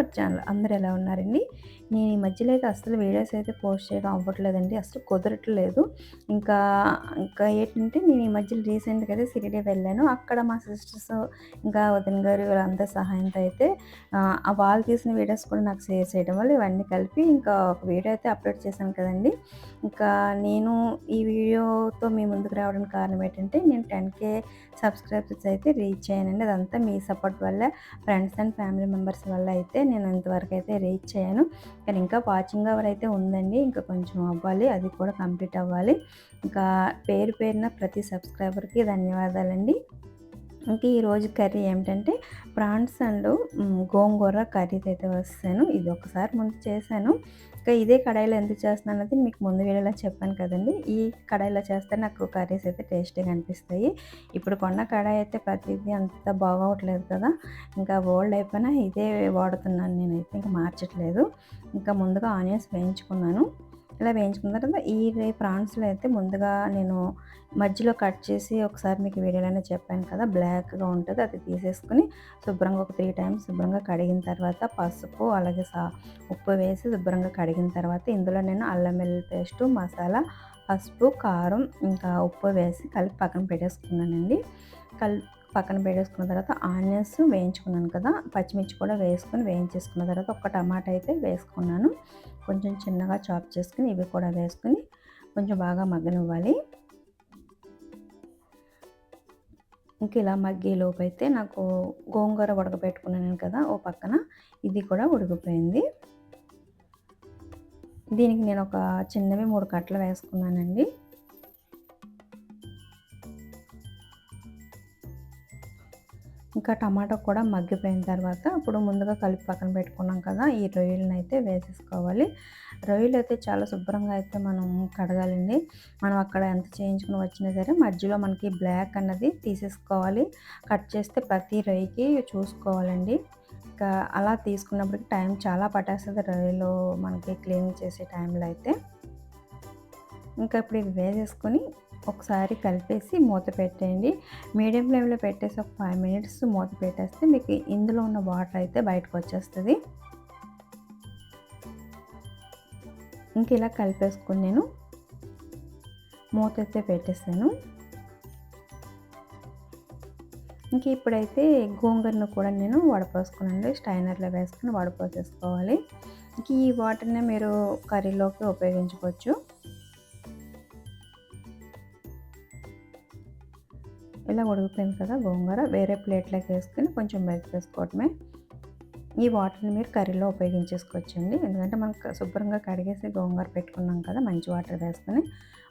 our channel అందరు ఎలా ఉన్నారండి? నేను ఈ మధ్యలో అయితే అసలు వీడియోస్ అయితే పోస్ట్ చేయడం అవ్వట్లేదండి. అసలు కుదరట్లేదు. ఇంకా ఇంకా ఏంటంటే నేను ఈ మధ్యలో రీసెంట్గా అయితే సిరిడే వెళ్ళాను. అక్కడ మా సిస్టర్స్ ఇంకా వదిన గారు వీళ్ళందరి సహాయంతో అయితే వాళ్ళు తీసిన వీడియోస్ కూడా నాకు షేర్ చేయడం వల్ల ఇవన్నీ కలిపి ఇంకా ఒక వీడియో అయితే అప్లోడ్ చేశాను కదండి. ఇంకా నేను ఈ వీడియోతో మీ ముందుకు రావడానికి కారణం ఏంటంటే నేను టెన్ కే సబ్స్క్రైబర్స్ అయితే రీచ్ అయ్యానండి. అదంతా మీ సపోర్ట్ వల్ల ఫ్రెండ్స్ అండ్ ఫ్యామిలీ మెంబర్స్ వల్ల అయితే నేను ఇంతవరకు అయితే రీచ్ అయ్యాను. కానీ ఇంకా వాచింగ్ అవర్ అయితే ఉందండి. ఇంకా కొంచెం అవ్వాలి. అది కూడా కంప్లీట్ అవ్వాలి. ఇంకా పేరు పేరున ప్రతి సబ్స్క్రైబర్కి ధన్యవాదాలండి. ఇంకా ఈరోజు కర్రీ ఏమిటంటే ప్రాన్స్ అండ్ గోంగూర కర్రీ అయితే వస్తాను. ఇది ఒకసారి ముందు చేశాను. ఇంకా ఇదే కడాయిలో ఎందుకు చేస్తున్నాను అన్నది మీకు ముందు వీడియోలో చెప్పాను కదండి. ఈ కడాయిలో చేస్తే నాకు కర్రీస్ అయితే టేస్టీగా అనిపిస్తాయి. ఇప్పుడు కొన్న కడాయి అయితే ప్రతిదీ అంత బాగోవట్లేదు కదా. ఇంకా ఓల్డ్ అయిపోయినా ఇదే వాడుతున్నాను నేనైతే ఇంకా మార్చట్లేదు. ఇంకా ముందుగా ఆనియన్స్ వేయించుకున్నాను. ఇలా వేయించుకున్న తర్వాత ఈ ప్రాన్స్లో అయితే ముందుగా నేను మధ్యలో కట్ చేసి ఒకసారి మీకు వీడియోలోనే చెప్పాను కదా బ్లాక్గా ఉంటుంది అది తీసేసుకుని శుభ్రంగా ఒక త్రీ టైమ్స్ శుభ్రంగా కడిగిన తర్వాత పసుపు అలాగే సా ఉప్పు వేసి శుభ్రంగా కడిగిన తర్వాత ఇందులో నేను అల్లం వెల్లుల్లి పేస్టు మసాలా పసుపు కారం ఇంకా ఉప్పు వేసి కలిపి పక్కన పెట్టేసుకున్నానండి. కలిపి పక్కన పెట్టేసుకున్న తర్వాత ఆనియన్స్ వేయించుకున్నాను కదా పచ్చిమిర్చి కూడా వేసుకొని వేయించేసుకున్న తర్వాత ఒక టమాటా అయితే వేసుకున్నాను. కొంచెం చిన్నగా చాప్ చేసుకుని ఇవి కూడా వేసుకుని కొంచెం బాగా మగ్గనివ్వాలి. ఇంక ఇలా మగ్గేలోపు అయితే నాకు గోంగూర ఉడకబెట్టుకున్నాను కదా ఓ పక్కన ఇది కూడా ఉడికిపోయింది. దీనికి నేను ఒక చిన్నవి మూడు కట్టలు వేసుకున్నానండి. ఇంకా టమాటా కూడా మగ్గిపోయిన తర్వాత ఇప్పుడు ముందుగా కలిపి పక్కన పెట్టుకున్నాం కదా ఈ రొయ్యలను అయితే వేసేసుకోవాలి. రొయ్యలు అయితే చాలా శుభ్రంగా అయితే మనం కడగాలండి. మనం అక్కడ ఎంత చేయించుకుని వచ్చినా సరే మధ్యలో మనకి బ్లాక్ అన్నది తీసేసుకోవాలి. కట్ చేస్తే ప్రతి రొయ్యకి చూసుకోవాలండి. ఇంకా అలా తీసుకున్నప్పటికి టైం చాలా పట్టేస్తుంది రొయ్యలు మనకి క్లీన్ చేసే టైంలో అయితే. ఇంకా ఇప్పుడు ఇవి వేసేసుకొని ఒకసారి కలిపేసి మూత పెట్టేయండి. మీడియం ఫ్లేమ్లో పెట్టేసి ఒక ఫైవ్ మినిట్స్ మూత పెట్టేస్తే మీకు ఇందులో ఉన్న వాటర్ అయితే బయటకు వచ్చేస్తుంది. ఇంక ఇలా కలిపేసుకుని నేను మూత అయితే పెట్టేసాను. ఇంక ఇప్పుడైతే గోంగూరను కూడా నేను వడపోసుకున్నాను స్టైనర్లో వేసుకుని వడపోసేసుకోవాలి. ఇంక ఈ వాటర్ని మీరు కర్రీలోకి ఉపయోగించుకోవచ్చు. ఇలా ఉడికిపోయింది కదా గోంగూర. వేరే ప్లేట్లోకి వేసుకుని కొంచెం వేసుకోవటమే ఈ వాటర్ని మీరు కర్రీలో ఉపయోగించేసుకోవచ్చండి. ఎందుకంటే మనం శుభ్రంగా కడిగేసి గోంగూర పెట్టుకున్నాం కదా మంచి వాటర్ వేసుకొని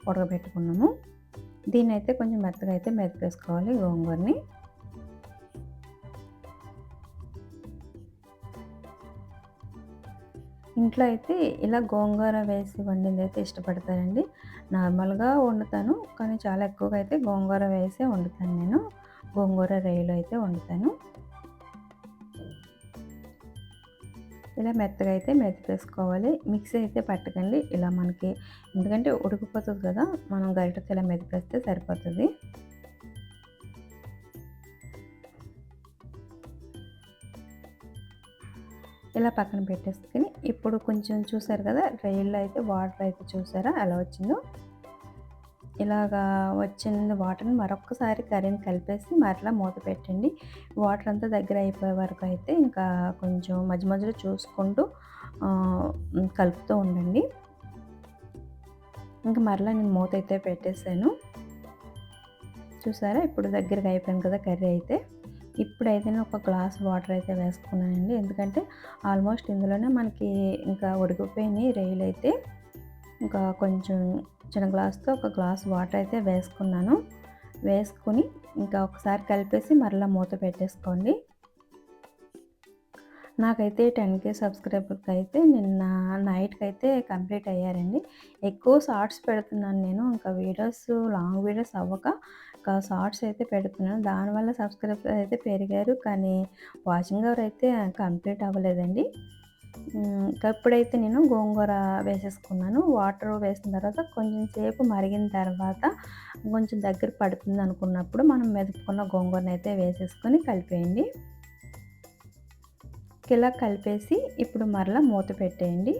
ఉడకబెట్టుకున్నాము. దీన్ని అయితే కొంచెం మెత్తగా అయితే మెత్తపేసుకోవాలి గోంగూరని. ఇంట్లో అయితే ఇలా గోంగూర వేసి వండింది అయితే ఇష్టపడతారండి. నార్మల్గా వండుతాను కానీ చాలా ఎక్కువగా అయితే గోంగూర వేసే వండుతాను నేను. గోంగూర రేయిలో అయితే వండుతాను. ఇలా మెత్తగా అయితే మెత్త మిక్సీ అయితే పట్టకండి ఇలా మనకి. ఎందుకంటే ఉడికిపోతుంది కదా మనం గరిటతో ఇలా మెదిపేస్తే సరిపోతుంది. ఇలా పక్కన పెట్టేసుకుని ఇప్పుడు కొంచెం చూసారు కదా రైల్లో అయితే వాటర్ అయితే చూసారా ఎలా వచ్చిందో? ఇలాగా వచ్చిన వాటర్ని మరొకసారి కర్రీని కలిపేసి మరలా మూత పెట్టండి. వాటర్ అంతా దగ్గర అయిపోయే వరకు అయితే ఇంకా కొంచెం మధ్య మధ్యలో చూసుకుంటూ కలుపుతూ ఉండండి. ఇంకా మరలా నేను మూత అయితే పెట్టేసాను చూసారా ఇప్పుడు దగ్గరగా అయిపోయాను కదా కర్రీ అయితే. ఇప్పుడైతే నేను ఒక గ్లాస్ వాటర్ అయితే వేసుకున్నానండి. ఎందుకంటే ఆల్మోస్ట్ ఇందులోనే మనకి ఇంకా ఉడికిపోయినాయి రొయ్యలు అయితే ఇంకా కొంచెం చిన్న గ్లాస్తో ఒక గ్లాస్ వాటర్ అయితే వేసుకున్నాను. వేసుకొని ఇంకా ఒకసారి కలిపేసి మరలా మూత పెట్టేసుకోండి. నాకైతే టెన్ కే సబ్స్క్రైబర్కి అయితే నిన్న నైట్కి అయితే కంప్లీట్ అయ్యారండి. ఎక్కువ షార్ట్స్ పెడుతున్నాను నేను. ఇంకా వీడియోస్ లాంగ్ వీడియోస్ అవ్వక షార్ట్స్ అయితే పెడుతున్నాను. దానివల్ల సబ్స్క్రైబర్స్ అయితే పెరిగారు. కానీ వాచింగ్ అవర్ అయితే కంప్లీట్ అవ్వలేదండి. ఇప్పుడైతే నేను గోంగూర వేసేసుకున్నాను. వాటర్ వేసిన తర్వాత కొంచెం సేపు మరిగిన తర్వాత కొంచెం దగ్గర పడుతుంది అనుకున్నప్పుడు మనం మెదుపుకున్న గోంగూరని అయితే వేసేసుకొని కలిపేయండి. ఇలా కలిపేసి ఇప్పుడు మరలా మూత పెట్టేయండి.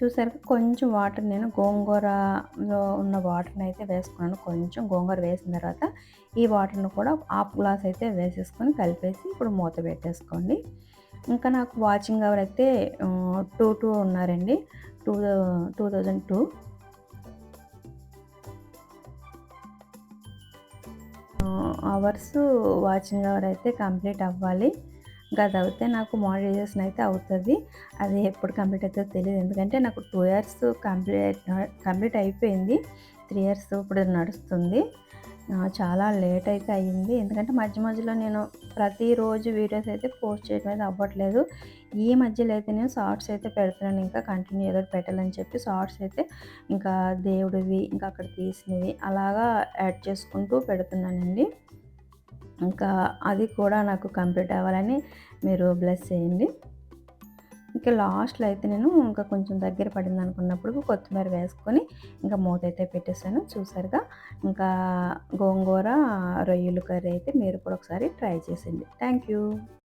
చూసారు కొంచెం వాటర్ నేను గోంగూరలో ఉన్న వాటర్ని అయితే వేసుకున్నాను. కొంచెం గోంగూర వేసిన తర్వాత ఈ వాటర్ని కూడా హాఫ్ గ్లాస్ అయితే వేసేసుకొని కలిపేసి ఇప్పుడు మూత పెట్టేసుకోండి. ఇంకా నాకు వాచింగ్ అవర్ అయితే టూ టూ ఉన్నారండి. Two two thousand two. Hours watching hour అయితే కంప్లీట్ అవ్వాలి. ఇంకా అది అవుతే నాకు మోడరేషన్ అయితే అవుతుంది. అది ఎప్పుడు కంప్లీట్ అవుతుందో తెలియదు ఎందుకంటే నాకు టూ ఇయర్స్ కంప్లీట్ కంప్లీట్ అయిపోయింది. త్రీ ఇయర్స్ ఇప్పుడు నడుస్తుంది. చాలా లేట్ అయితే అయ్యింది. ఎందుకంటే మధ్య మధ్యలో నేను ప్రతిరోజు వీడియోస్ అయితే పోస్ట్ చేయడం అయితే అవ్వట్లేదు. ఈ మధ్యలో అయితే నేను షార్ట్స్ అయితే పెడుతున్నాను. ఇంకా కంటిన్యూ ఏదో పెట్టాలని చెప్పి షార్ట్స్ అయితే ఇంకా దేవుడివి ఇంకా అక్కడ తీసినవి అలాగా యాడ్ చేసుకుంటూ పెడుతున్నానండి. ఇంకా అది కూడా నాకు కంప్లీట్ అవ్వాలని మీరు బ్లెస్ చేయండి. ఇంకా లాస్ట్లో అయితే నేను ఇంకా కొంచెం దగ్గర పడింది అనుకున్నప్పుడు కొత్తిమీర వేసుకొని ఇంకా మూత అయితే పెట్టేసాను చూసారుగా? ఇంకా గోంగూర రొయ్యలు కర్రీ అయితే మీరు కూడా ఒకసారి ట్రై చేసింది థ్యాంక్ యూ.